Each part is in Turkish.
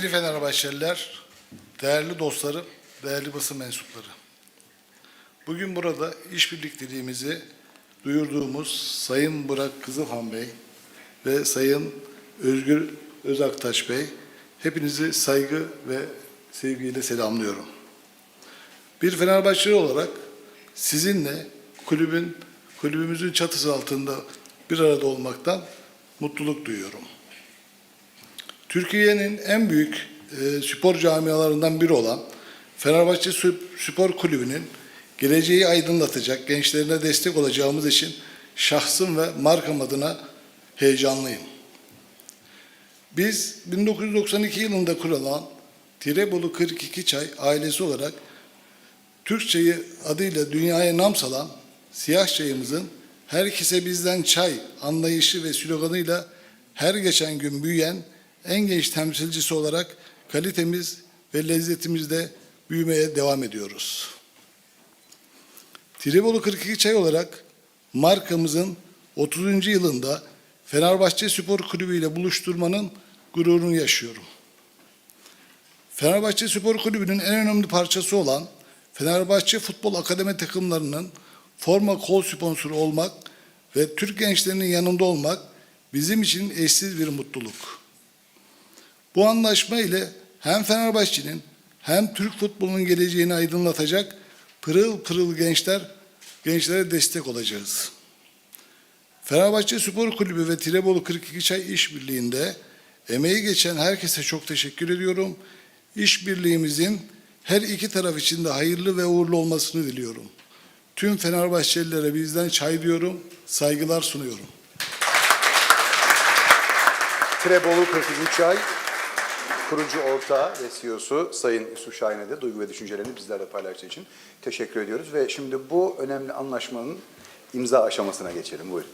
Sevgili Fenerbahçeliler, değerli dostlarım, değerli basın mensupları. Bugün burada işbirlikteliğimizi duyurduğumuz Sayın Burak Kızılhan Bey ve Sayın Özgür Özaktaş Bey, hepinizi saygı ve sevgiyle selamlıyorum. Bir Fenerbahçeli olarak sizinle kulübün kulübümüzün çatısı altında bir arada olmaktan mutluluk duyuyorum. Türkiye'nin en büyük e, spor camialarından biri olan Fenerbahçe Spor Kulübü'nün geleceği aydınlatacak gençlerine destek olacağımız için şahsım ve markam adına heyecanlıyım. Biz 1992 yılında kurulan Tirebolu 42 Çay ailesi olarak Türkçeyi adıyla dünyaya nam salan siyah çayımızın herkese bizden çay anlayışı ve sloganıyla her geçen gün büyüyen en genç temsilcisi olarak kalitemiz ve lezzetimizde büyümeye devam ediyoruz. Tirebolu 42 Çay olarak markamızın 30. yılında Fenerbahçe Spor Kulübü ile buluşturmanın gururunu yaşıyorum. Fenerbahçe Spor Kulübü'nün en önemli parçası olan Fenerbahçe Futbol Akademi takımlarının forma kol sponsoru olmak ve Türk gençlerinin yanında olmak bizim için eşsiz bir mutluluk. Bu anlaşma ile hem Fenerbahçe'nin hem Türk futbolunun geleceğini aydınlatacak pırıl pırıl gençler gençlere destek olacağız. Fenerbahçe Spor Kulübü ve Tirebolu 42 Çay İşbirliği'nde emeği geçen herkese çok teşekkür ediyorum. İşbirliğimizin her iki taraf için de hayırlı ve uğurlu olmasını diliyorum. Tüm Fenerbahçelilere bizden çay diyorum, saygılar sunuyorum. Trebolu 43 ay kurucu ortağı ve CEO'su Sayın Yusuf Şahin'e de duygu ve düşüncelerini bizlerle paylaştığı için teşekkür ediyoruz. Ve şimdi bu önemli anlaşmanın imza aşamasına geçelim. Buyurun.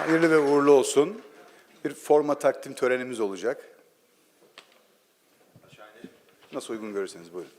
Hayırlı ve uğurlu olsun. Bir forma takdim törenimiz olacak. Nasıl uygun görürseniz buyurun.